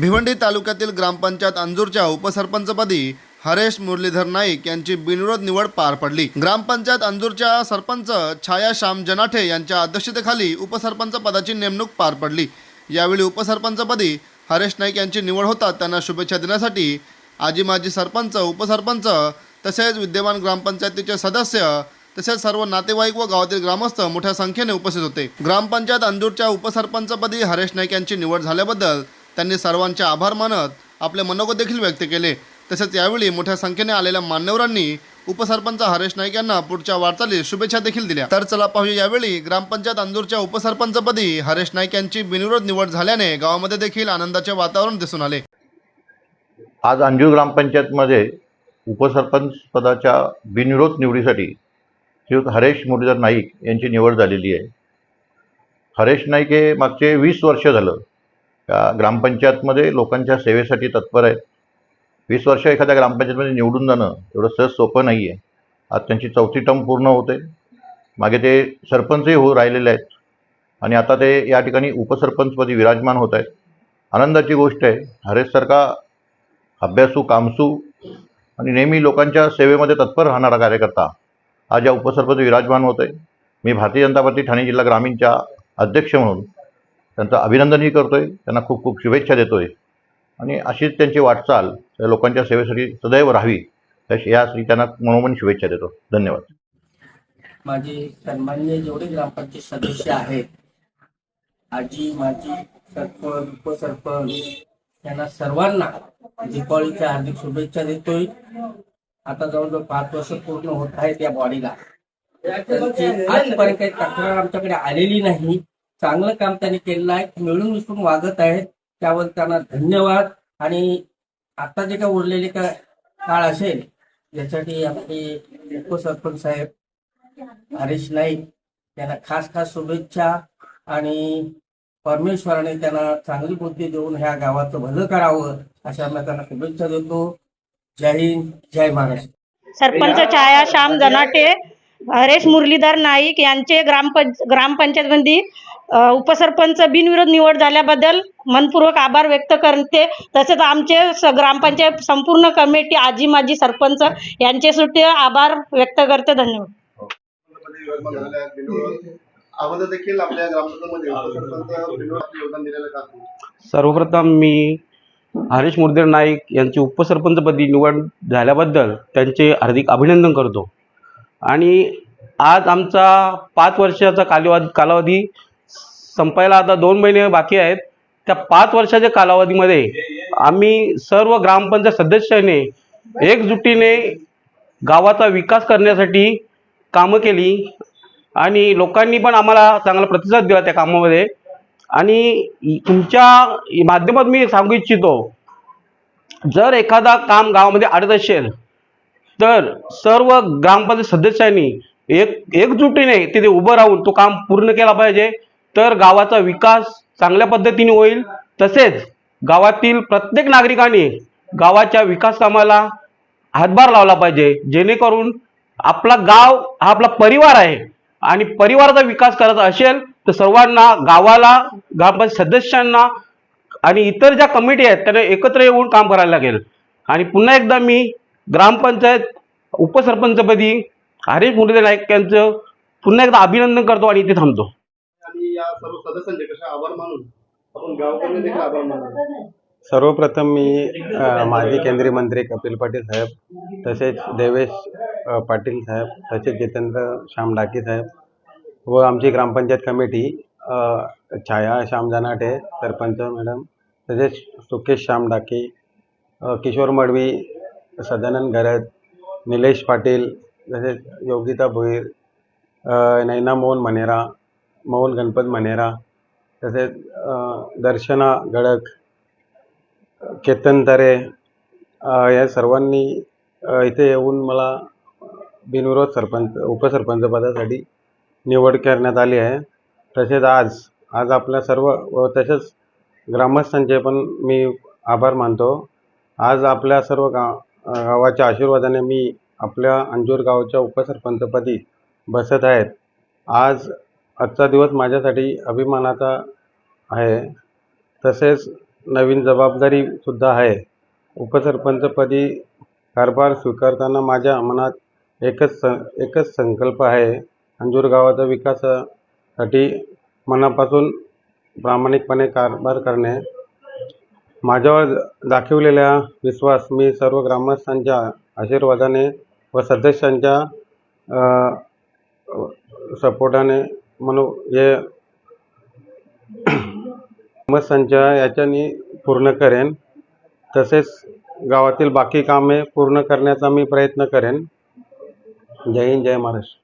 भिवंडी तालुक्यातील ग्रामपंचायत अंजूरच्या उपसरपंचपदी हरेश मुरलीधर नाईक यांची बिनविरोध निवड पार पडली. ग्रामपंचायत अंजूरच्या सरपंच छाया श्याम जनाठे यांच्या अध्यक्षतेखाली उपसरपंच पदाची नेमणूक पार पडली. यावेळी उपसरपंचपदी हरेश नाईक यांची निवड होतात त्यांना शुभेच्छा देण्यासाठी आजी माजी सरपंच उपसरपंच तसेच विद्यमान ग्रामपंचायतीचे सदस्य तसेच सर्व नातेवाईक व गावातील ग्रामस्थ मोठ्या संख्येने उपस्थित होते. ग्रामपंचायत अंजूरच्या उपसरपंचपदी हरेश नाईक यांची निवड झाल्याबद्दल त्यांनी सर्वांचे आभार मानत आपले मनोगत देखील व्यक्त केले. तसेच यावेळी मोठ्या संख्येने आलेल्या मान्यवरांनी उपसरपंच हरेश नाईक यांना पुढच्या वाटचालीस शुभेच्छा देखील दिल्या. तर चला पाहूया यावेळी ग्रामपंचायत अंदूरच्या उपसरपंचपदी हरेश नाईक यांची बिनविरोध निवड झाल्याने गावामध्ये देखील आनंदाचे वातावरण दिसून आले. आज अंजूर ग्रामपंचायतमध्ये उपसरपंच पदाच्या बिनविरोध निवडीसाठी श्रीयुत हरेश मुरलीधर नाईक यांची निवड झालेली आहे. हरेश नाईक हे मागचे वीस वर्ष झालं. ग्रामपंचायतमध्ये लोकांच्या सेवेसाठी तत्पर आहेत? वीस वर्ष एखाद्या ग्रामपंचायतमध्ये निवडून जाणं एवढं सहज सोपं नाही आहे आज त्यांची चौथी टर्म पूर्ण होते. मागे ते सरपंचही हो राहिलेले आहेत. आणि आता ते या ठिकाणी उपसरपंचपदी विराजमान होत आहेत. आनंदाची गोष्ट आहे हरेश सरका अभ्यासू कामसू आणि नेहमी लोकांच्या सेवेमध्ये तत्पर राहणारा कार्यकर्ता आज या उपसरपंच विराजमान होत आहे मी भारतीय जनता पार्टी ठाणे जिल्हा ग्रामीणच्या अध्यक्ष म्हणून त्यांचं अभिनंदनही करतो आहे त्यांना खूप खूप शुभेच्छा देतो आहे आणि अशीच त्यांची वाटचाल त्या लोकांच्या सेवेसाठी सदैव राहावी यासाठी त्यांना मनोमन शुभेच्छा देतो. धन्यवाद. माझे सन्मान्य जेवढे ग्रामपंचायत सदस्य आहेत आजी माजी सरपंच उपसरपंच यांना सर्वांना दीपावलीच्या हार्दिक शुभेच्छा देतोय. आता जवळजवळ पाच वर्ष पूर्ण होत आहेत या बॉडीला. आजपर्यंत काही तक्रार आमच्याकडे आलेली नाही. चांगलं काम त्यांनी केलेलं आहे. मिळून मिसळून वागत आहेत. त्यावर त्यांना धन्यवाद. आणि आता जे काय उरलेले का काळ असेल यासाठी आपले उपसरपंच साहेब हरीश नाईक त्यांना खास खास शुभेच्छा आणि परमेश्वराने त्यांना चांगली बुद्धी देऊन ह्या गावाचं भलं करावं अशा मी त्यांना शुभेच्छा देतो. जय हिंद जय महाराष्ट्र. सरपंच छाया श्याम जनाटे हरेश मुरलीधर नाईक यांचे ग्रामपंच ग्रामपंचायतमध्ये उपसरपंच बिनविरोध निवड झाल्याबद्दल मनपूर्वक आभार व्यक्त करते. तसेच आमचे स- ग्रामपंचायत संपूर्ण कमिटी आजी माजी सरपंच यांचे सुटे आभार व्यक्त करते. धन्यवाद. सर्वप्रथम मी हरेश मुरदेर नाईक यांची उपसरपंचपदी निवड झाल्याबद्दल त्यांचे हार्दिक अभिनंदन करतो. आणि आज आमचा पाच वर्षाचा कालवा कालावधी संपायला आता दोन महिने बाकी आहेत. त्या पाच वर्षाच्या कालावधीमध्ये आम्ही सर्व ग्रामपंचायत सदस्याने एकजुटीने गावाचा विकास करण्यासाठी कामं केली आणि लोकांनी पण आम्हाला चांगला प्रतिसाद दिला त्या कामामध्ये. आणि तुमच्या माध्यमात मी सांगू इच्छितो जर एखादा काम गावामध्ये अडत असेल तर सर्व ग्रामपंचायत सदस्यांनी एक एकजुटीने तिथे उभं राहून तो काम पूर्ण केला पाहिजे. तर गावाचा विकास चांगल्या पद्धतीने होईल. तसेच गावातील प्रत्येक नागरिकाने गावाच्या विकास कामाला हातभार लावला पाहिजे. जेणेकरून आपला गाव हा आपला परिवार आहे. आणि परिवाराचा विकास करायचा असेल तर सर्वांना गावाला ग्रामपंचायत सदस्यांना आणि इतर ज्या कमिटी आहेत त्यांना एकत्र येऊन काम करायला लागेल. आणि पुन्हा एकदा मी ग्रामपंचायत उपसरपंचपदी हरीश मुरलीधर नाईक यांचं पुन्हा एकदा अभिनंदन करतो आणि इथे थांबतो. आणि या सर्व सदस्यांचे कसे आभार मानून आपण गावकऱ्यांनी देखील आभार मानतो सर्वप्रथम मी माजी केंद्रीय मंत्री कपिल पाटील साहेब तसेच देवेश पाटील साहेब तसेच जितेंद्र श्याम डाके साहेब व आमची ग्रामपंचायत कमिटी छाया श्याम जनाटे सरपंच मॅडम तसेच सुकेश श्याम डाके किशोर मडवी सदानंद गरज निलेश पाटील तसेच योगिता भोईर नैना मोहन मनेरा मोहन गणपत मनेरा तसेच दर्शना गडक केतन तरे या सर्वांनी इथे येऊन मला बिनविरोध सरपंच उपसरपंच पदासाठी निवड करण्यात आली आहे. तसेच आज आज आपल्या सर्व व तसेच ग्रामस्थांचे पण मी आभार मानतो. आज आपल्या सर्व गा गावाच्या आशीर्वादाने मी आपल्या अंजूर गावच्या उपसरपंचपदी बसत आहेत आज आजचा दिवस माझ्यासाठी अभिमानाचा आहे. तसेच नवीन जबाबदारीसुद्धा आहे. उपसरपंचपदी कारभार स्वीकारताना माझ्या मनात एकच स एकच संकल्प आहे. अंजूर गावाचा विकासासाठी मनापासून प्रामाणिकपणे कारभार करणे. माझ्यावर दाखवलेला विश्वास मी सर्व ग्रामस्थांच्या आशीर्वादाने व सदस्यांच्या सपोर्टाने म्हणून हे ग्रामस्थांच्या याच्याने पूर्ण करेन. तसेच गावातील बाकी कामे पूर्ण करण्याचा मी प्रयत्न करेन. जय हिंद जय महाराष्ट्र.